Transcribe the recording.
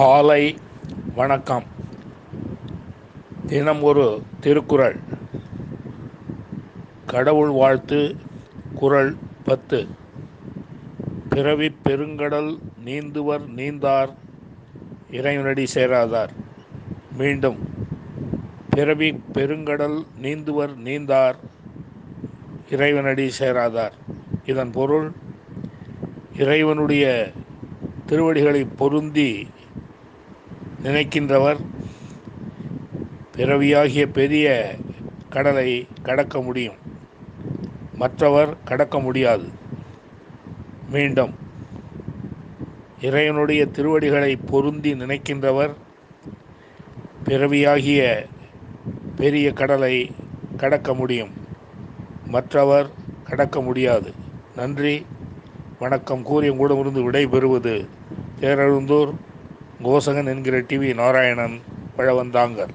காலை வணக்கம். தினம் ஒரு திருக்குறள். கடவுள் வாழ்த்து குறள் பத்து. பிறவி பெருங்கடல் நீந்துவர் நீந்தார் இறைவனடி சேராதார். மீண்டும் பிறவி பெருங்கடல் நீந்துவர் நீந்தார் இறைவனடி சேராதார். இதன் பொருள் இறைவனுடைய திருவடிகளை பொருந்தி நினைக்கின்றவர் பிறவியாகிய பெரிய கடலை கடக்க முடியும். மற்றவர் கடக்க முடியாது. மீண்டும் இறைவனுடைய திருவடிகளை பொருந்தி நினைக்கின்றவர் பிறவியாகிய பெரிய கடலை கடக்க முடியும். மற்றவர் கடக்க முடியாது. நன்றி. வணக்கம். கூறி உங்களிடமிருந்து விடைபெறுவது தேரழுந்தூர் கோசகன் என்கிற டிவி நாராயணன் பழவந்தாங்கர்